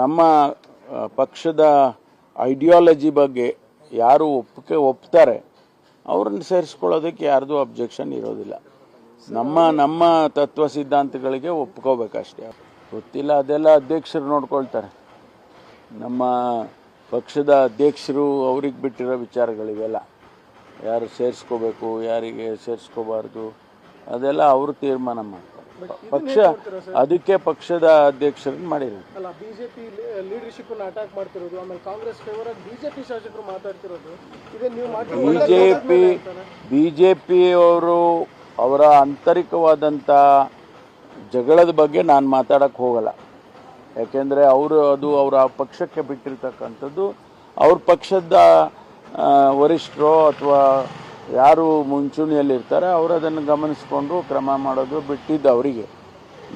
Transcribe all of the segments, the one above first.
ನಮ್ಮ ಪಕ್ಷದ ಐಡಿಯಾಲಜಿ ಬಗ್ಗೆ ಯಾರು ಒಪ್ಪಿಗೆ ಒಪ್ತಾರೆ, ಅವ್ರನ್ನ ಸೇರಿಸ್ಕೊಳ್ಳೋದಕ್ಕೆ ಯಾರ್ದು ಅಬ್ಜೆಕ್ಷನ್ ಇರೋದಿಲ್ಲ. ನಮ್ಮ ನಮ್ಮ ತತ್ವ ಸಿದ್ಧಾಂತಗಳಿಗೆ ಒಪ್ಕೋಬೇಕಷ್ಟೇ. ಗೊತ್ತಿಲ್ಲ, ಅದೆಲ್ಲ ಅಧ್ಯಕ್ಷರು ನೋಡ್ಕೊಳ್ತಾರೆ. ನಮ್ಮ ಪಕ್ಷದ ಅಧ್ಯಕ್ಷರು ಅವ್ರಿಗೆ ಬಿಟ್ಟಿರೋ ವಿಚಾರಗಳಿವೆಲ್ಲ. ಯಾರು ಸೇರಿಸ್ಕೋಬೇಕು, ಯಾರಿಗೆ ಸೇರಿಸ್ಕೋಬಾರ್ದು, ಅದೆಲ್ಲ ಅವರು ತೀರ್ಮಾನ ಮಾಡ್ತಾರೆ ಪಕ್ಷ ಅದಕ್ಕೆ ಪಕ್ಷದ ಅಧ್ಯಕ್ಷರನ್ನ ಮಾಡಿರೋದು. ಅಲ್ಲ ಬಿಜೆಪಿ ಲೀಡರ್ಶಿಪ್ ಅಟ್ಯಾಕ್ ಮಾಡ್ತಿರೋದು ಆಮೇಲೆ ಕಾಂಗ್ರೆಸ್ ಫೇವರ್ ಬಿಜೆಪಿ ಶಾಸಕರು ಮಾತಾಡ್ತಿರೋದು. ಇದೇ ನೀವು B J P B J ಪಿಯವರು ಅವರ ಆಂತರಿಕವಾದಂಥ ಜಗಳದ ಬಗ್ಗೆ ನಾನು ಮಾತಾಡಕ್ಕೆ ಹೋಗಲ್ಲ. ಯಾಕೆಂದರೆ ಅವರು ಅದು ಅವರ ಪಕ್ಷಕ್ಕೆ ಬಿಟ್ಟಿರ್ತಕ್ಕಂಥದ್ದು ಅವ್ರ ಪಕ್ಷದ ವರಿಷ್ಠರು ಅಥವಾ ಯಾರು ಮುಂಚೂಣಿಯಲ್ಲಿರ್ತಾರೆ ಅವರು ಅದನ್ನು ಗಮನಿಸಿಕೊಂಡು ಕ್ರಮ ಮಾಡೋದು ಬಿಟ್ಟಿದ್ದು ಅವರಿಗೆ.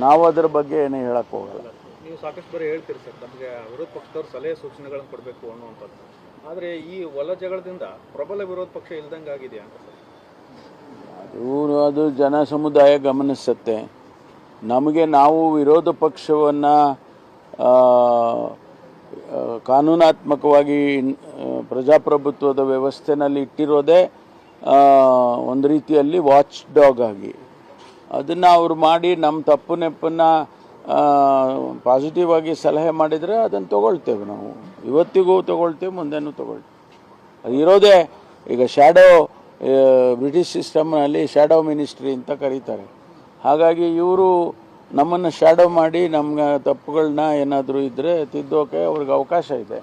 ನಾವು ಅದರ ಬಗ್ಗೆ ಏನು ಹೇಳಕ್ಕೆ ಹೋಗಲ್ಲ. ನೀವು ಸಾಕಷ್ಟು ಬರೀ ಹೇಳ್ತೀರಿ ಸರ್ ನಮಗೆ ವಿರೋಧ ಪಕ್ಷದವ್ರು ಸಲಹೆ ಸೂಚನೆಗಳನ್ನು ಕೊಡಬೇಕು ಅನ್ನುವಂಥದ್ದು. ಆದರೆ ಈ ಒಲ ಜಗಳದಿಂದ ಪ್ರಬಲ ವಿರೋಧ ಪಕ್ಷ ಇಲ್ದಂಗೆ ಆಗಿದೆ ಅಂತ ಅದು ಅದು ಜನ ಸಮುದಾಯ ಗಮನಿಸುತ್ತೆ. ನಮಗೆ ನಾವು ವಿರೋಧ ಪಕ್ಷವನ್ನು ಕಾನೂನಾತ್ಮಕವಾಗಿ ಪ್ರಜಾಪ್ರಭುತ್ವದ ವ್ಯವಸ್ಥೆನಲ್ಲಿ ಇಟ್ಟಿರೋದೇ ಒಂದು ರೀತಿಯಲ್ಲಿ ವಾಚ್ ಡಾಗ್ ಆಗಿ. ಅದನ್ನು ಅವರು ಮಾಡಿ ನಮ್ಮ ತಪ್ಪು ನೆಪ್ಪನ್ನು ಪಾಸಿಟಿವ್ ಆಗಿ ಸಲಹೆ ಮಾಡಿದರೆ ಅದನ್ನು ತಗೊಳ್ತೇವೆ ನಾವು. ಇವತ್ತಿಗೂ ತಗೊಳ್ತೇವೆ, ಮುಂದೆನೂ ತಗೊಳ್ತೇವೆ. ಅದು ಇರೋದೇ, ಈಗ ಶ್ಯಾಡೋ ಬ್ರಿಟಿಷ್ ಸಿಸ್ಟಮ್ನಲ್ಲಿ ಶ್ಯಾಡೋ ಮಿನಿಸ್ಟ್ರಿ ಅಂತ ಕರೀತಾರೆ. ಹಾಗಾಗಿ ಇವರು ನಮ್ಮನ್ನು ಶ್ಯಾಡೋ ಮಾಡಿ ನಮ್ಮ ತಪ್ಪುಗಳನ್ನ ಏನಾದರೂ ಇದ್ದರೆ ತಿದ್ದೋಕೆ ಅವ್ರಿಗೆ ಅವಕಾಶ ಇದೆ.